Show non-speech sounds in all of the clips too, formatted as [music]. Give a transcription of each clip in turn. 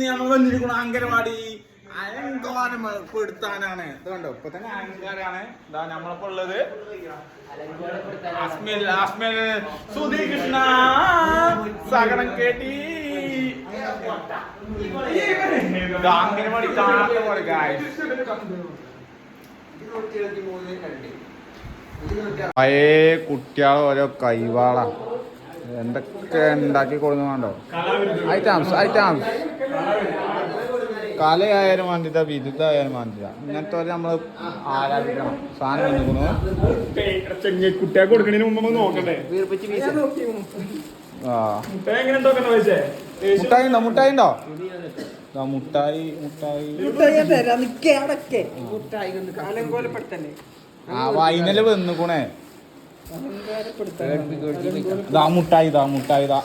നമ്മൾ വന്നിരിക്കുന്ന അങ്കനവാടി അലങ്കാരപ്പെടുത്താനാണ് ഇത് കണ്ടോ? ഇപ്പൊ തന്നെ അലങ്കാരാണ് ഇതാ നമ്മളിപ്പോ ഉള്ളത്. സുധി കൃഷ്ണ സകടം കേട്ടി. ഇത് അങ്കനവാടി കാണാത്ത പോലെ പഴയ കുട്ടികളെ ഓരോ കൈവാള. എന്തൊക്കെ ഉണ്ടാക്കി കൊടുക്കുന്നുണ്ടോ? ഐറ്റംസ് ഐറ്റംസ് കലയായാലും വേണ്ടില്ല വിരുദ്ധായാലും വേണ്ടില്ല ഇങ്ങനത്തെ ഒരു നമ്മൾ ആരാധിക്കണം. സാധനം വന്നിരിക്കുന്നു. കുട്ടികൾക്ക് കൊടുക്കണതിന് മുമ്പ് നമുക്ക് നോക്കണ്ടേ? ആ. മുട്ടായി മുട്ടായി ഉണ്ടോ? മുട്ടായി ഉണ്ടോ? ദാ മുട്ടായി മുട്ടായി. ആ വൈനൽ വന്നുകൂണേ ദാ മുട്ടായി ദാ മുട്ടായി ഇതാ.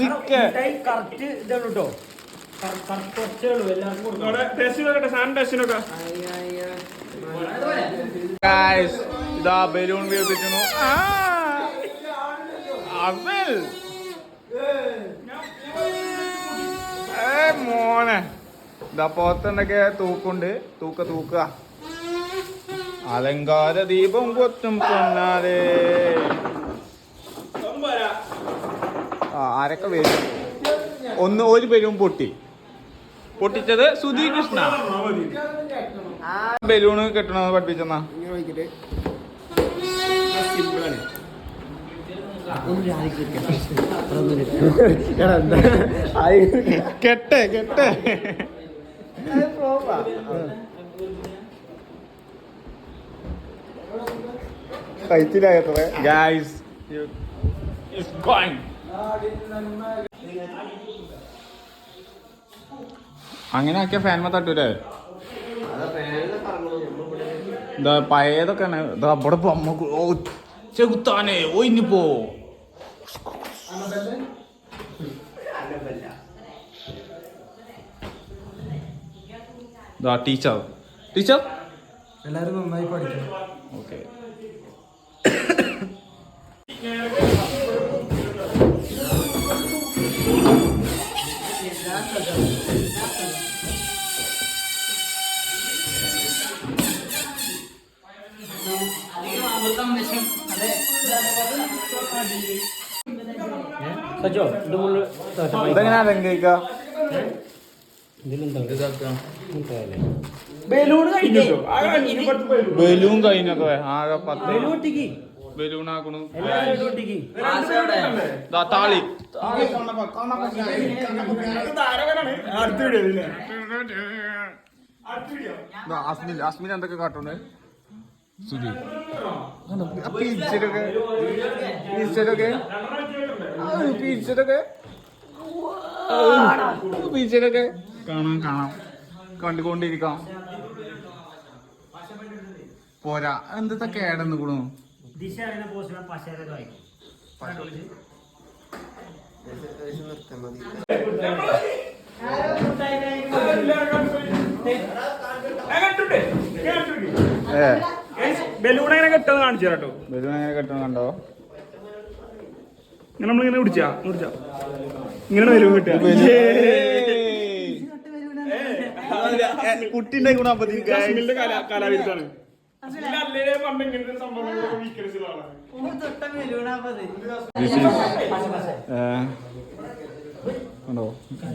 നിക്ക്. ഇതാ ബലൂൺ വീർപ്പിക്കുന്നു അവിൽ. മോനെ. ഇതാ പോത്തണ്ടൊക്കെ തൂക്കുണ്ട്. തൂക്ക തൂക്ക അലങ്കാര ദീപം കൊത്തും പൊന്നാലേ ആരൊക്കെ വരും? ഒന്ന് ഒരു പേരും പൊട്ടി. പൊട്ടിച്ചത് സുധി കൃഷ്ണ. ബലൂണ് കെട്ടണമെന്ന് പഠിപ്പിച്ചെന്നാ? കെട്ടെ കെട്ടെ. കഴിച്ചില്ലായത്രേ ഗായ്സ് അങ്ങനെ ആക്കിയ ഫാൻ ഫാൻമ തട്ടൂലേ എന്താ പഴയതൊക്കെയാണ് ഇതാ ഇവിടെ അമ്മയ്ക്ക് ഓ ചെകുത്താനെ ഒയിഞ്ഞിപ്പോ ഇതാ ടീച്ചർ. ടീച്ചർ? എല്ലാരും നന്നായി പഠിക്കണം. ഓക്കെ. ഇതെങ്ങനെ അലങ്കരിക്ക ബലൂൺ കഴിഞ്ഞൊക്കെ ആകെ പത്ത് ബലൂൺ ആക്കണു താളി. അസ്മിൻ അസ്മിൻ എന്തൊക്കെ കാട്ടുണ്ട് സുധി. പീച്ചരൊക്കെ പീച്ചരൊക്കെ പീച്ചരൊക്കെ പീച്ചരൊക്കെ കാണാം കാണാം. കണ്ടുകൊണ്ടിരിക്കാം. പോരാ. എന്താ കേടെന്ന് കൂടു ദിശ ബലൂൺ എങ്ങനെ കെട്ടെന്ന് കാണിച്ചു കേട്ടോ ബലൂൺ എങ്ങനെ കെട്ടണം കണ്ടോ? ഇങ്ങനെ നമ്മളിങ്ങനെ പിടിച്ചാ? പിടിച്ചാ? ഇങ്ങനെ വരും കിട്ടുക. കലാവിരുദ്ധാണ്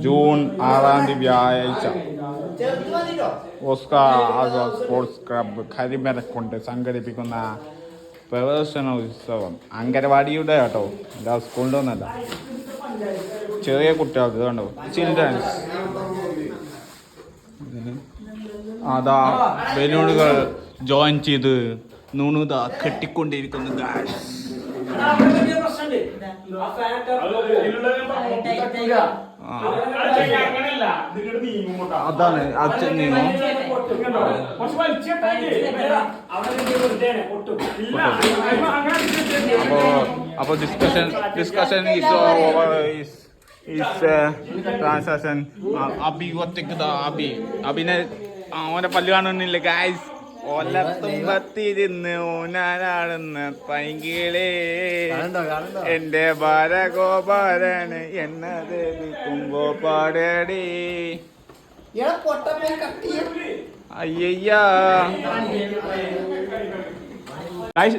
ജൂൺ ആറാം തീയതി വ്യാഴാഴ്ച. ഓസ്കാർ സ്പോർട്സ് ക്ലബ് കരിമരക്കൊണ്ട് സംഘടിപ്പിക്കുന്ന പ്രവേശന ഉത്സവം അങ്കനവാടിയുടെ കേട്ടോ എല്ലാ സ്കൂളിന്റെ ഒന്നല്ല ചെറിയ കുട്ടികൾക്ക് കണ്ടോ ചിൽഡ്രൻസ് അതാ ബലൂണുകൾ ജോയിൻ ചെയ്ത് നുണുത കെട്ടിക്കൊണ്ടിരിക്കുന്നു ഗായ്സ് ആ. അങ്ങനെയല്ല ഇതിങ്ങോട്ട് നീങ്ങുമ്പോട്ടാ അതാണ് അത്. നീങ്ങോ കുറച്ച് വലിച്ചിട്ടേ ഇല്ല അങ്ങനെ അപ്പോ അപ്പോ discussion discussion is over is is transaction Abi ഒറ്റയ്ക്ക് ദാ അബി. അബിനെ അവന്റെ പല്ല് കാണുന്നില്ല ഗായ്സ് ഒലത്തുമ്പത്തിരുന്ന് ഊനാനാടുന്ന പൈങ്കിളേ. എന്റെ ബാലഗോപാലന് എന്നത് വിൽക്കുമ്പോ പാടടി അയ്യയ്യാ.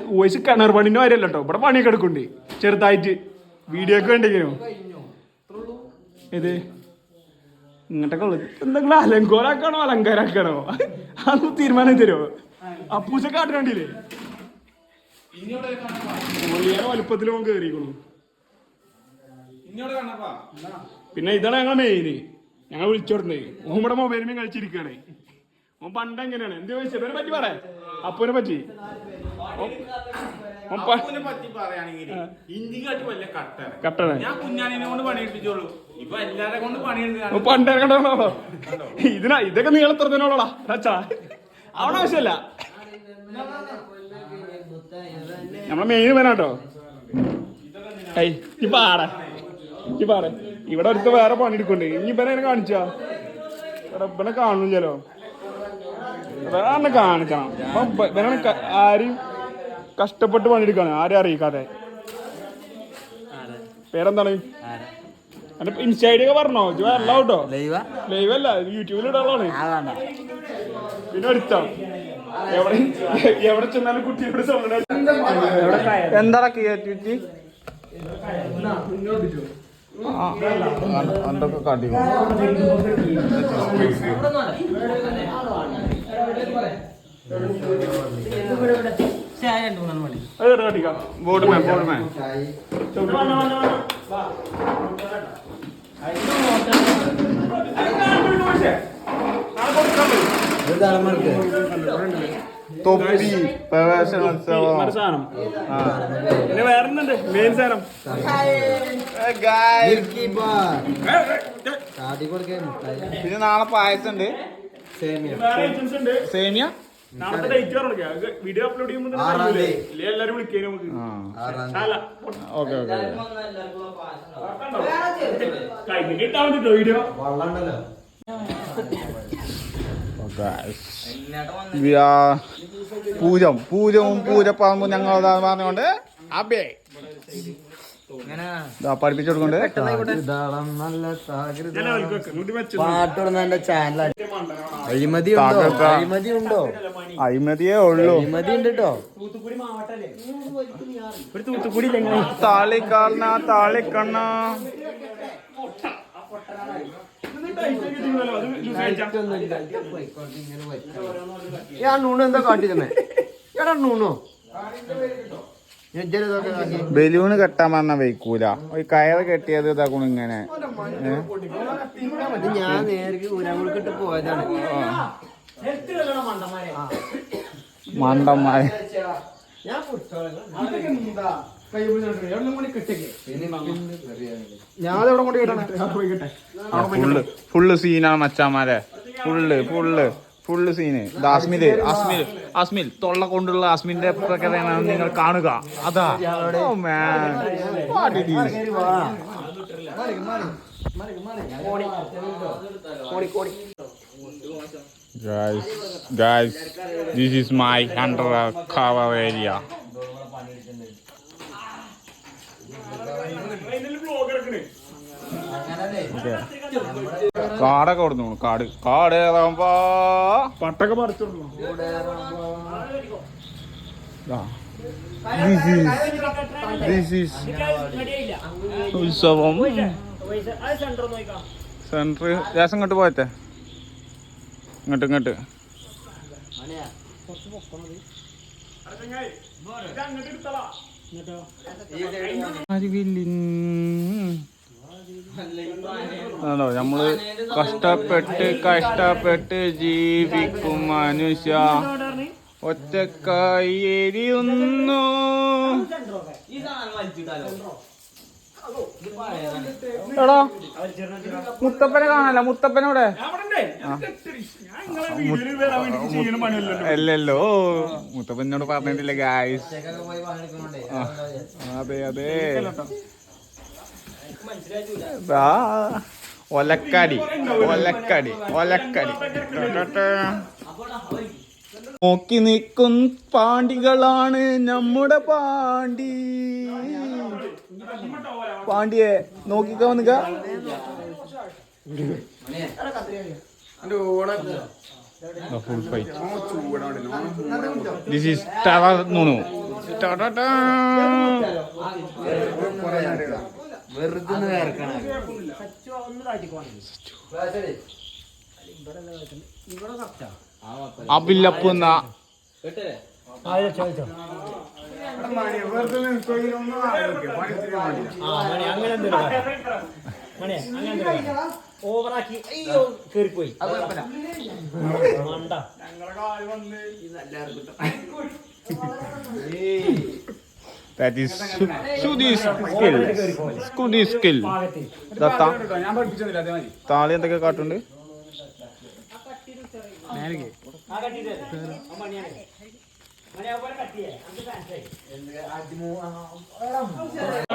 വോയിസ് കിണർ പണിന്റെ കാര്യമല്ല കേട്ടോ ഇവിടെ പണിയൊക്കെ എടുക്കുന്നുണ്ട്. ചെറുതായിട്ട്. വീഡിയോ ഒക്കെ ഉണ്ടെങ്കിലോ ഇത് ഇങ്ങോട്ടൊക്കെ എന്തെങ്കിലും അലങ്കോലാക്കണോ അലങ്കാരാക്കണോ അത് തീരുമാനം തരുമോ? അപ്പൂച്ച കാട്ടിനേ വലുപ്പത്തിൽ ഓൻ പിന്നെ ഇതാണ് ഞങ്ങളെ മെയിന് ഞങ്ങൾ വിളിച്ചോടുന്നേ ഓൻ ഇവിടെ മൊബൈലിൽ കളിച്ചിരിക്കുകയാണ്. ഓൻ പണ്ട് എങ്ങനെയാണ്? എന്ത് ചോദിച്ചതിനെ പറ്റി പറയാ അപ്പൂനെ പറ്റി. കട്ടണേ ഞാൻ കുഞ്ഞാനിനെ കൊണ്ട് പണിയെടുപ്പിച്ചോളൂ ഇപ്പൊ എല്ലാരെ കൊണ്ട് പണിയെടുക്കാൻ ഓൻ പണ്ട് കണ്ടോ ഇതിനാ ഇതൊക്കെ നീളത്തിനോളാ അച്ഛാ അവിടെ ആവശ്യമല്ല. നമ്മളെ മെയിൻ വേനാട്ടോ ഏയ് ഇപ്പൊ ആടെ ഇപ്പൊ ആടെ ഇവിടെ അടുത്ത് വേറെ എടുക്കണ്ട് ഇനി ഇവനെ എന്നെ കാണിച്ചാ. ഇവിടെ ഇവനെ കാണില്ലല്ലോ വേറെ കാണിക്കണം. അപ്പൊ ആരെയും കഷ്ടപ്പെട്ട് പണിയെടുക്കാണ്. ആരും അറിയിക്കാതെ. പേരെന്താണ്? ഇൻസ്റ്റ ഐഡി ഒക്കെ പറഞ്ഞോ? വരല്ല കേട്ടോ ലൈവാ ലൈവ് അല്ല യൂട്യൂബിൽ ഇടാളാണ് പിന്നെ എടുത്താ എവിടെ എവിടെ ചെന്നാലും കുട്ടിയോട് എന്താ ക്രിയേറ്റിവിറ്റി കാട്ടി. ബോർഡ് മേ ബോർഡ് മാൻ തൊപ്പി. പിന്നെ മെയിൻ സാധനം. പിന്നെ നാളെ പായസം ഉണ്ട് ഉണ്ട്. സേമിയ? നാളത്തെ ഡേറ്റ് പറഞ്ഞു വീഡിയോ അപ്ലോഡ് ചെയ്യുമ്പോൾ. ഇല്ലേ? എല്ലാരും വിളിക്കാൻ നമുക്ക്. ഓക്കെ ഓക്കെ വീഡിയോ പൂജം. പൂജവും പൂജപ്പാമ്പും ഞങ്ങൾ പറഞ്ഞുകൊണ്ട് അബേ പഠിപ്പിച്ചു കൊടുക്കൊണ്ട്? പാട്ടോടുന്ന ചാനൽ അഴിമതി ഉണ്ടോ അഴിമതി ഉണ്ടോ അഴിമതിയേ ഉള്ളൂ. അഴിമതി ഉണ്ട് കേട്ടോ താളിക്കണ്ണ. ഞാൻ നൂണ് എന്താ കാട്ടിരുന്നേ എടാ നൂണോ? ബലൂണ് കെട്ടാൻ പറഞ്ഞ വയ്ക്കൂല. ഒരു കയറ് കെട്ടിയത് ഇതാക്കണം ഇങ്ങനെ. ഞാൻ പോയതാണ്. മണ്ടന്മാര്. ഫുള്ള്. ഫുള്ള് സീനാണ് മച്ചാമാരെ full full. Full scene Asmil Asmil Asmil തൊള്ള കൊണ്ടുള്ള അസ്മിന്റെ പ്രകടനമാണ് നിങ്ങൾ കാണുക. അതാ. ഓ man is Guys, guys, this is my undercover area. Okay. കാടൊക്കെ കൊടുത്തു കാട്. കാട് പട്ടൊക്കെ പറിച്ചു ഉത്സവം. സെന്റർ ദേശം ഇങ്ങോട്ട് പോയത്തെ? ഇങ്ങോട്ട് ഇങ്ങോട്ട്. ആണോ? നമ്മൾ കഷ്ടപ്പെട്ട് കഷ്ടപ്പെട്ട് ജീവിക്കും മനുഷ്യ. ഒറ്റക്കായി എരിയുന്നു. എടാ മുത്തപ്പനെ കാണാനല്ല. മുത്തപ്പനോടെ അല്ലല്ലോ മുത്തപ്പനോട് പറഞ്ഞിട്ടില്ല ഗായ്സ് അതെ അതെ. ദാ, ഒലക്കടി ഒലക്കടി ഒലക്കടി. ടാ, ടാ, ടാ. നോക്കി നിൽക്കും പാണ്ടികളാണ് നമ്മുടെ പാണ്ടി പാണ്ടിയെ നോക്കിക്കോ നിക്ക ഫുൾ ഫൈറ്റ് ദിസ് ഈസ് ടാ നുണു വെറുതെ വേർക്കണ. അബില്ലപ്പ് എന്ന ഓവറാക്കി അയ്യോ കേറിപ്പോയി. മണ്ട. That is Sudhi's skill Sudhi's is Sudhi skill. Sudhi skill. താളി എന്തൊക്കെ കാട്ടുണ്ട്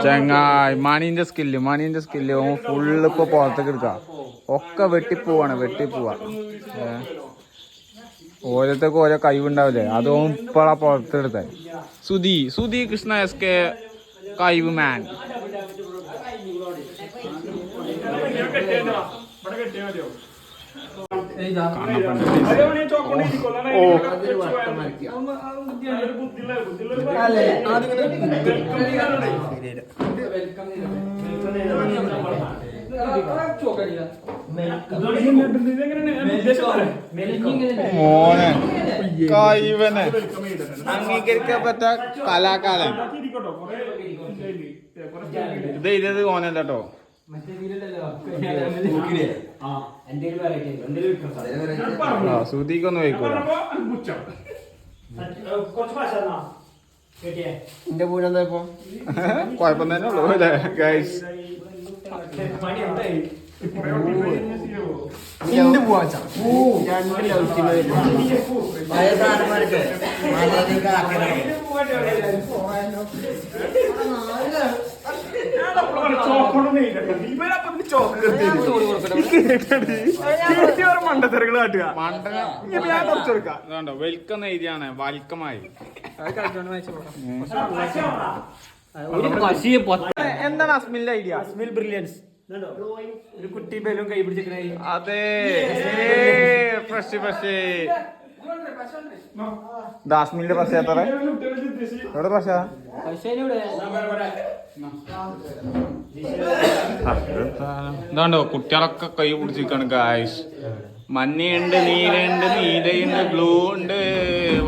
ചങ്ങായി മണീന്റെ സ്കില്ല് മണീന്റെ സ്കില്ല് ഫുള്ള് ഇപ്പൊ പുറത്തേക്ക് എടുക്കാം. ഒക്കെ വെട്ടിപ്പോവാണ് വെട്ടിപ്പോവാ. ഏ. ഓരോരുത്തർക്ക് ഓരോ കഴിവുണ്ടാവില്ലേ? അതും ഇപ്പളാ പുറത്തെടുത്ത. സുധി സുധി കൃഷ്ണ എസ് കെ കഴിവ് മാൻ ഓ. ബുദ്ധിയുള്ള പറ്റ കലാകാലൻ കഴിവനെ അംഗീകരിക്കപ്പെട്ട കലാകാരൻ. ഇത് ഇരുത് ഓനല്ല കേട്ടോ. വയ്ക്കൂല കേട്ടിയേ? എന്റെ പൂജ എന്താ ഇപ്പൊ? [laughs] കുഴപ്പം തന്നെ ഉള്ളൂ അല്ലേ ഗൈസ് എന്റെ പൂവാച്ച രണ്ട് ഞാൻ വെൽക്കം എഴുതിയാണ് വൽക്കമായി എന്താണ് അസ്മിന്റെ ഐഡിയ അസ്മിൽ ബ്രില്യൻസ് ഒരു കുട്ടി ബലൂൺ കൈ പിടിച്ചിരിക്കണേ. അതെ. Fresh fresh. ദാസ്മിന്റെ പശ എത്ര? എവിടെ പശ എന്താണ്ടോ കുട്ടികളൊക്കെ കൈ പിടിച്ചിരിക്കാണ് ഗായ്സ് മഞ്ഞയുണ്ട് നീലയുണ്ട് നീലയുണ്ട് ബ്ലൂ ഉണ്ട്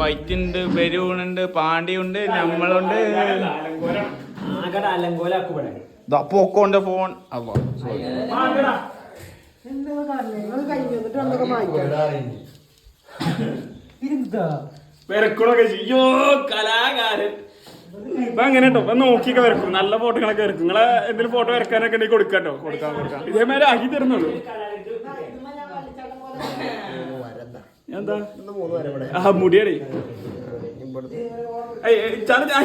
വൈറ്റ് ഉണ്ട് ബലൂൺ ഉണ്ട് പാണ്ടിയുണ്ട് നമ്മളുണ്ട് ആകട അലങ്കോലാക്കുവിടെ ദാ പോക്കോന്റെ ഫോൺ. അപ്പൊ വരക്കണൊക്കെ അയ്യോ കലാകാരൻ. ഇപ്പൊ അങ്ങനെ കേട്ടോ ഇപ്പൊ നോക്കിയൊക്കെ വരക്കും. നല്ല ഫോട്ടോകളൊക്കെ വരക്കും. നിങ്ങളെ എന്തെങ്കിലും ഫോട്ടോ വരക്കാനൊക്കെ ഉണ്ടെങ്കിൽ കൊടുക്കാട്ടോ കൊടുക്കാൻ കൊടുക്കാം ഇതേമാതിരി ആക്കി തരുന്നുള്ളൂ. എന്താ? മൂന്ന് വരെ ഇവിടെ ആ മുടിയടി. ഏയ്, ഞാൻ തല.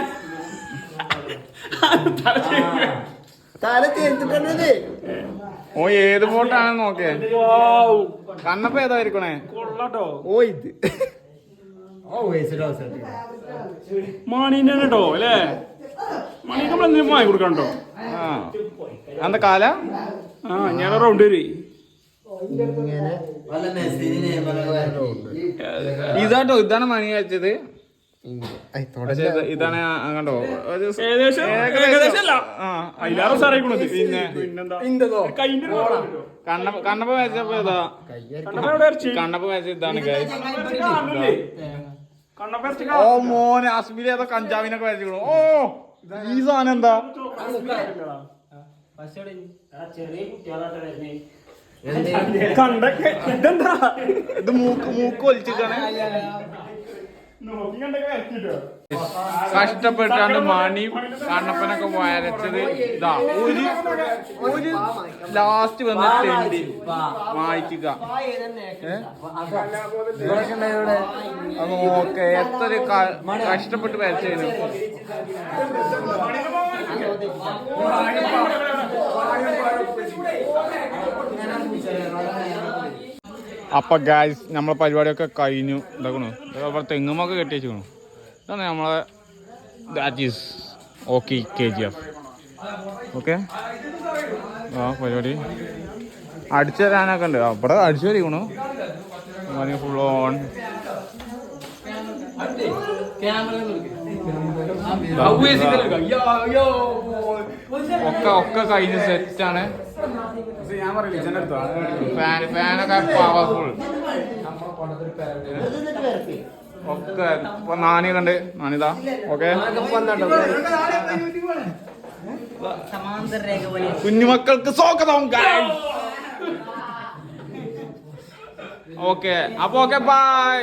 തല ഓ ഏത് ഫോട്ടോ ആണ് നോക്കേ കണ്ണപ്പ ഏതായിരിക്കണേ? കൊള്ളാട്ടോ. ഓ ഇത്. മണീന്റെ കേട്ടോ അല്ലേ? മണി നമ്മൾ എന്തിനും വാങ്ങി കൊടുക്കണ്ടോ ആ. എന്താ കാല? ആ ഞാൻ റൗണ്ട് വരി ഇതാട്ടോ ഇതാണ് മണി വെച്ചത് ഇതാണ് കണ്ടോ? സാറായിക്കണത് പിന്നെ കണ്ണപ്പ കണ്ണപ്പ കണ്ണപ്പ ഇതാണ് ഓ മോനെ അസ്മിലി ഏതോ കഞ്ചാവിനൊക്കെ ഓ ഈ സാധനം എന്താ? കണ്ടൊക്കെ ഇതെന്താ? ഇത് മൂക്ക് മൂക്ക് വലിച്ചിട്ടാണ്. കഷ്ടപ്പെട്ടാണ്ട് മണി കണ്ണപ്പനൊക്കെ വരച്ചത് ഇതാ ഒരു ഒരു ലാസ്റ്റ് വന്ന തെണ്ടി വായിക്കുക നോക്കെ എത്ര കഷ്ടപ്പെട്ട് വരച്ചതിന് അപ്പൊ ഗായ്സ് നമ്മളെ പരിപാടിയൊക്കെ കഴിഞ്ഞു. ഇതാക്കണു. അതേപോലെ തെങ്ങുമൊക്കെ കെട്ടി വെച്ചു ഇതാണ് നമ്മളെ that is okay K G F okay ആ പരിപാടി. അടിച്ചു തരാനൊക്കെ ഉണ്ട്. അവിടെ അടിച്ചു തരിക്കണു ഫുൾ ഓൺ ഒക്കെ ഒക്കെ കഴിഞ്ഞ സെറ്റാണ് ഫാൻ ഫാനൊക്കെ പവർഫുൾ ഒക്കെ ഇപ്പൊ നാനി കണ്ട് നാനിതാ ഓക്കെ കുഞ്ഞുമക്കൾക്ക് സ്വാഗതം ഓക്കെ അപ്പൊ ഓക്കെ ബൈ